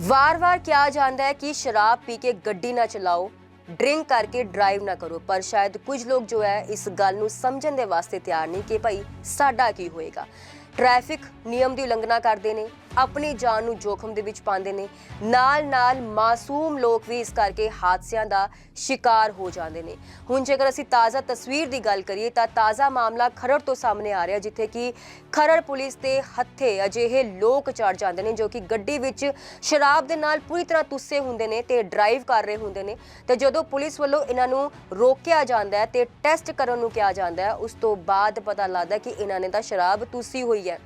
ਵਾਰ-ਵਾਰ ਕਿਹਾ ਜਾਂਦਾ ਹੈ ਕਿ ਸ਼ਰਾਬ ਪੀ ਕੇ ਗੱਡੀ ਨਾ ਚਲਾਓ, ਡਰਿੰਕ ਕਰਕੇ ਡਰਾਈਵ ਨਾ ਕਰੋ, ਪਰ ਸ਼ਾਇਦ ਕੁਝ ਲੋਕ ਜੋ ਹੈ ਇਸ ਗੱਲ ਨੂੰ ਸਮਝਣ ਦੇ ਵਾਸਤੇ ਤਿਆਰ ਨਹੀਂ ਕਿ ਭਾਈ ਸਾਡਾ ਕੀ ਹੋਏਗਾ। ਟ੍ਰੈਫਿਕ ਨਿਯਮ ਦੀ ਉਲੰਘਣਾ ਕਰਦੇ ਨੇ ਆਪਣੀ ਜਾਨ ਨੂੰ ਜੋਖਮ ਦੇ ਵਿੱਚ ਪਾਉਂਦੇ ਨੇ। ਨਾਲ-ਨਾਲ ਮਾਸੂਮ ਲੋਕ ਵੀ ਇਸ ਕਰਕੇ ਹਾਦਸਿਆਂ ਦਾ ਸ਼ਿਕਾਰ ਹੋ ਜਾਂਦੇ ਨੇ। ਹੁਣ ਜੇਕਰ ਅਸੀਂ ਤਾਜ਼ਾ ਤਸਵੀਰ ਦੀ ਗੱਲ ਕਰੀਏ ਤਾਂ ਤਾਜ਼ਾ ਮਾਮਲਾ ਖਰੜ ਤੋਂ ਸਾਹਮਣੇ ਆ ਰਿਹਾ, ਜਿੱਥੇ ਕਿ ਖਰੜ ਪੁਲਿਸ ਦੇ ਹੱਥੇ ਅਜਿਹੇ ਲੋਕ ਚੜ ਜਾਂਦੇ ਨੇ, ਜੋ ਕਿ ਗੱਡੀ ਵਿੱਚ ਸ਼ਰਾਬ ਦੇ ਨਾਲ ਪੂਰੀ ਤਰ੍ਹਾਂ ਤੁੱਸੇ ਹੁੰਦੇ ਨੇ ਤੇ ਡਰਾਈਵ ਕਰ ਰਹੇ ਹੁੰਦੇ ਨੇ। ਤੇ ਜਦੋਂ ਪੁਲਿਸ ਵੱਲੋਂ ਇਹਨਾਂ ਨੂੰ ਰੋਕਿਆ ਜਾਂਦਾ ਹੈ ਤੇ ਟੈਸਟ ਕਰਨ ਨੂੰ ਕਿਹਾ ਜਾਂਦਾ ਹੈ, ਉਸ ਤੋਂ ਬਾਅਦ ਪਤਾ ਲੱਗਦਾ ਕਿ ਇਹਨਾਂ ਨੇ ਤਾਂ ਸ਼ਰਾਬ ਤੁੱਸੀ ਹੋਈ ਹੈ।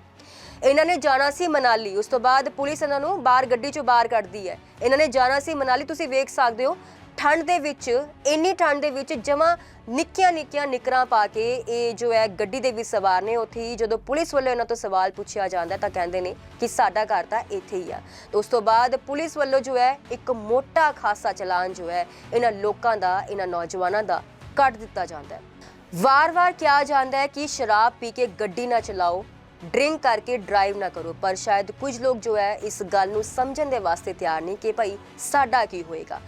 ਇਹਨਾਂ ਨੇ ਜਾਣਾ ਸੀ ਮਨਾਲੀ। ਉਸ ਤੋਂ ਬਾਅਦ ਪੁਲਿਸ ਇਹਨਾਂ ਨੂੰ ਬਾਹਰ ਗੱਡੀ ਚੋਂ ਬਾਹਰ ਕੱਢਦੀ ਹੈ। ਇਹਨਾਂ ਨੇ ਜਾਣਾ ਸੀ ਮਨਾਲੀ। ਤੁਸੀਂ ਵੇਖ ਸਕਦੇ ਹੋ, ਠੰਡ ਦੇ ਵਿੱਚ, ਇੰਨੀ ਠੰਡ ਦੇ ਵਿੱਚ ਜਮਾ ਨਿੱਕੀਆਂ ਨਿੱਕੀਆਂ ਨਿਕਰਾਂ ਪਾ ਕੇ ਇਹ ਜੋ ਹੈ ਗੱਡੀ ਦੇ ਵਿੱਚ ਸਵਾਰ ਨੇ। ਉੱਥੇ ਹੀ ਜਦੋਂ ਪੁਲਿਸ ਵੱਲੋਂ ਇਹਨਾਂ ਤੋਂ ਸਵਾਲ ਪੁੱਛਿਆ ਜਾਂਦਾ ਤਾਂ ਕਹਿੰਦੇ ਨੇ ਕਿ ਸਾਡਾ ਘਰ ਤਾਂ ਇੱਥੇ ਹੀ ਆ। ਉਸ ਤੋਂ ਬਾਅਦ ਪੁਲਿਸ ਵੱਲੋਂ ਜੋ ਹੈ ਇੱਕ ਮੋਟਾ ਖਾਸਾ ਚਲਾਨ ਜੋ ਹੈ ਇਹਨਾਂ ਲੋਕਾਂ ਦਾ, ਇਹਨਾਂ ਨੌਜਵਾਨਾਂ ਦਾ ਕੱਟ ਦਿੱਤਾ ਜਾਂਦਾ ਹੈ। ਵਾਰ-ਵਾਰ ਕਿਹਾ ਜਾਂਦਾ ਹੈ ਕਿ ਸ਼ਰਾਬ ਪੀ ਕੇ ਗੱਡੀ ਨਾ ਚਲਾਓ। ਡਰਿੰਕ ਕਰਕੇ ਡਰਾਈਵ ਨਾ ਕਰੋ, ਪਰ ਸ਼ਾਇਦ ਕੁਝ ਲੋਕ ਜੋ ਹੈ ਇਸ ਗੱਲ ਨੂੰ ਸਮਝਣ ਦੇ ਵਾਸਤੇ ਤਿਆਰ ਨਹੀਂ ਕਿ ਭਾਈ ਸਾਡਾ ਕੀ ਹੋਏਗਾ।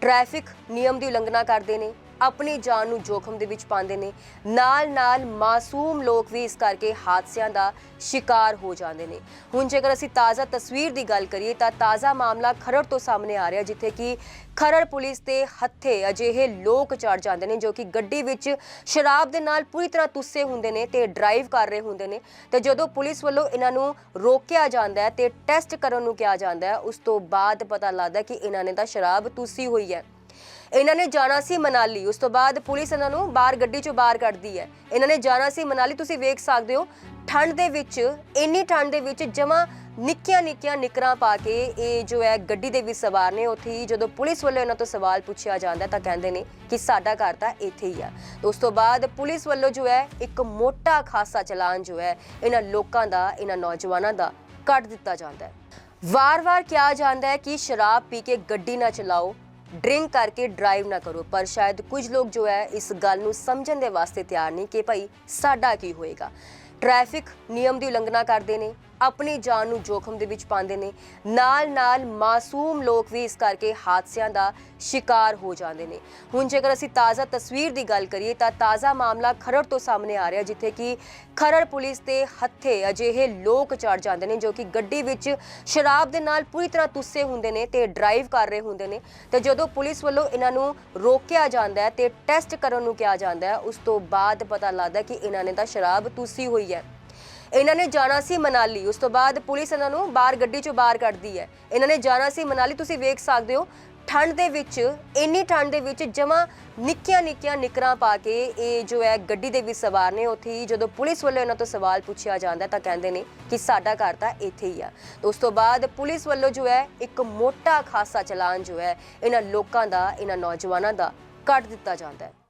ਟ੍ਰੈਫਿਕ ਨਿਯਮ ਦੀ ਉਲੰਘਣਾ ਕਰਦੇ ਨੇ ਆਪਣੀ ਜਾਨ ਨੂੰ ਜੋਖਮ ਦੇ ਵਿੱਚ ਪਾਉਂਦੇ ਨੇ। ਨਾਲ-ਨਾਲ ਮਾਸੂਮ ਲੋਕ ਵੀ ਇਸ ਕਰਕੇ ਹਾਦਸਿਆਂ ਦਾ ਸ਼ਿਕਾਰ ਹੋ ਜਾਂਦੇ ਨੇ। ਹੁਣ ਜੇਕਰ ਅਸੀਂ ਤਾਜ਼ਾ ਤਸਵੀਰ ਦੀ ਗੱਲ ਕਰੀਏ ਤਾਂ ਤਾਜ਼ਾ ਮਾਮਲਾ ਖਰੜ ਤੋਂ ਸਾਹਮਣੇ ਆ ਰਿਹਾ, ਜਿੱਥੇ ਕਿ ਖਰੜ ਪੁਲਿਸ ਦੇ ਹੱਥੇ ਅਜਿਹੇ ਲੋਕ ਚੜ ਜਾਂਦੇ ਨੇ, ਜੋ ਕਿ ਗੱਡੀ ਵਿੱਚ ਸ਼ਰਾਬ ਦੇ ਨਾਲ ਪੂਰੀ ਤਰ੍ਹਾਂ ਤੁੱਸੇ ਹੁੰਦੇ ਨੇ ਤੇ ਡਰਾਈਵ ਕਰ ਰਹੇ ਹੁੰਦੇ ਨੇ। ਤੇ ਜਦੋਂ ਪੁਲਿਸ ਵੱਲੋਂ ਇਹਨਾਂ ਨੂੰ ਰੋਕਿਆ ਜਾਂਦਾ ਹੈ ਤੇ ਟੈਸਟ ਕਰਨ ਨੂੰ ਕਿਹਾ ਜਾਂਦਾ ਹੈ, ਉਸ ਤੋਂ ਬਾਅਦ ਪਤਾ ਲੱਗਦਾ ਕਿ ਇਹਨਾਂ ਨੇ ਤਾਂ ਸ਼ਰਾਬ ਤੁੱਸੀ ਹੋਈ ਹੈ। ਇਹਨਾਂ ਨੇ ਜਾਣਾ ਸੀ ਮਨਾਲੀ। ਉਸ ਤੋਂ ਬਾਅਦ ਪੁਲਿਸ ਇਹਨਾਂ ਨੂੰ ਬਾਹਰ ਗੱਡੀ ਚੋਂ ਬਾਹਰ ਕੱਢਦੀ ਹੈ। ਇਹਨਾਂ ਨੇ ਜਾਣਾ ਸੀ ਮਨਾਲੀ। ਤੁਸੀਂ ਵੇਖ ਸਕਦੇ ਹੋ, ਠੰਡ ਦੇ ਵਿੱਚ, ਇੰਨੀ ਠੰਡ ਦੇ ਵਿੱਚ ਜਮਾ ਨਿੱਕੀਆਂ ਨਿੱਕੀਆਂ ਨਿਕਰਾਂ ਪਾ ਕੇ ਇਹ ਜੋ ਹੈ ਗੱਡੀ ਦੇ ਵਿੱਚ ਸਵਾਰ ਨੇ। ਉੱਥੇ ਹੀ ਜਦੋਂ ਪੁਲਿਸ ਵੱਲੋਂ ਇਹਨਾਂ ਤੋਂ ਸਵਾਲ ਪੁੱਛਿਆ ਜਾਂਦਾ ਤਾਂ ਕਹਿੰਦੇ ਨੇ ਕਿ ਸਾਡਾ ਘਰ ਤਾਂ ਇੱਥੇ ਹੀ ਆ। ਉਸ ਤੋਂ ਬਾਅਦ ਪੁਲਿਸ ਵੱਲੋਂ ਜੋ ਹੈ ਇੱਕ ਮੋਟਾ ਖਾਸਾ ਚਲਾਨ ਜੋ ਹੈ ਇਹਨਾਂ ਲੋਕਾਂ ਦਾ, ਇਹਨਾਂ ਨੌਜਵਾਨਾਂ ਦਾ ਕੱਟ ਦਿੱਤਾ ਜਾਂਦਾ ਹੈ। ਵਾਰ-ਵਾਰ ਕਿਹਾ ਜਾਂਦਾ ਹੈ ਕਿ ਸ਼ਰਾਬ ਪੀ ਕੇ ਗੱਡੀ ਨਾ ਚਲਾਓ। ਡਰਿੰਕ ਕਰਕੇ ਡਰਾਈਵ ਨਾ ਕਰੋ, ਪਰ ਸ਼ਾਇਦ ਕੁਝ ਲੋਕ ਜੋ ਹੈ ਇਸ ਗੱਲ ਨੂੰ ਸਮਝਣ ਦੇ ਵਾਸਤੇ ਤਿਆਰ ਨਹੀਂ ਕਿ ਭਾਈ ਸਾਡਾ ਕੀ ਹੋਏਗਾ। ਟ੍ਰੈਫਿਕ ਨਿਯਮ ਦੀ ਉਲੰਘਣਾ ਕਰਦੇ ਨੇ ਆਪਣੀ ਜਾਨ ਨੂੰ ਜੋਖਮ ਦੇ ਵਿੱਚ ਪਾਉਂਦੇ ਨੇ। ਨਾਲ-ਨਾਲ ਮਾਸੂਮ ਲੋਕ ਵੀ ਇਸ ਕਰਕੇ ਹਾਦਸਿਆਂ ਦਾ ਸ਼ਿਕਾਰ ਹੋ ਜਾਂਦੇ ਨੇ। ਹੁਣ ਜੇਕਰ ਅਸੀਂ ਤਾਜ਼ਾ ਤਸਵੀਰ ਦੀ ਗੱਲ ਕਰੀਏ ਤਾਂ ਤਾਜ਼ਾ ਮਾਮਲਾ ਖਰੜ ਤੋਂ ਸਾਹਮਣੇ ਆ ਰਿਹਾ, ਜਿੱਥੇ ਕਿ ਖਰੜ ਪੁਲਿਸ ਦੇ ਹੱਥੇ ਅਜਿਹੇ ਲੋਕ ਚੜ ਜਾਂਦੇ ਨੇ, ਜੋ ਕਿ ਗੱਡੀ ਵਿੱਚ ਸ਼ਰਾਬ ਦੇ ਨਾਲ ਪੂਰੀ ਤਰ੍ਹਾਂ ਤੁੱਸੇ ਹੁੰਦੇ ਨੇ ਤੇ ਡਰਾਈਵ ਕਰ ਰਹੇ ਹੁੰਦੇ ਨੇ। ਤੇ ਜਦੋਂ ਪੁਲਿਸ ਵੱਲੋਂ ਇਹਨਾਂ ਨੂੰ ਰੋਕਿਆ ਜਾਂਦਾ ਹੈ ਤੇ ਟੈਸਟ ਕਰਨ ਨੂੰ ਕਿਹਾ ਜਾਂਦਾ ਹੈ, ਉਸ ਤੋਂ ਬਾਅਦ ਪਤਾ ਲੱਗਦਾ ਕਿ ਇਹਨਾਂ ਨੇ ਤਾਂ ਸ਼ਰਾਬ ਤੁਸੀ ਹੋਈ ਹੈ। ਇਹਨਾਂ ਨੇ ਜਾਣਾ ਸੀ ਮਨਾਲੀ। ਉਸ ਤੋਂ ਬਾਅਦ ਪੁਲਿਸ ਇਹਨਾਂ ਨੂੰ ਬਾਹਰ ਗੱਡੀ ਚੋਂ ਬਾਹਰ ਕੱਢਦੀ ਹੈ। ਇਹਨਾਂ ਨੇ ਜਾਣਾ ਸੀ ਮਨਾਲੀ। ਤੁਸੀਂ ਵੇਖ ਸਕਦੇ ਹੋ, ਠੰਡ ਦੇ ਵਿੱਚ, ਇੰਨੀ ਠੰਡ ਦੇ ਵਿੱਚ ਜਮਾ ਨਿੱਕੀਆਂ ਨਿੱਕੀਆਂ ਨਿਕਰਾਂ ਪਾ ਕੇ ਇਹ ਜੋ ਹੈ ਗੱਡੀ ਦੇ ਵਿੱਚ ਸਵਾਰ ਨੇ। ਉੱਥੇ ਹੀ ਜਦੋਂ ਪੁਲਿਸ ਵੱਲੋਂ ਇਹਨਾਂ ਤੋਂ ਸਵਾਲ ਪੁੱਛਿਆ ਜਾਂਦਾ ਤਾਂ ਕਹਿੰਦੇ ਨੇ ਕਿ ਸਾਡਾ ਘਰ ਤਾਂ ਇੱਥੇ ਹੀ ਆ। ਉਸ ਤੋਂ ਬਾਅਦ ਪੁਲਿਸ ਵੱਲੋਂ ਜੋ ਹੈ ਇੱਕ ਮੋਟਾ ਖਾਸਾ ਚਲਾਨ ਜੋ ਹੈ ਇਹਨਾਂ ਲੋਕਾਂ ਦਾ, ਇਹਨਾਂ ਨੌਜਵਾਨਾਂ ਦਾ ਕੱਟ ਦਿੱਤਾ ਜਾਂਦਾ ਹੈ।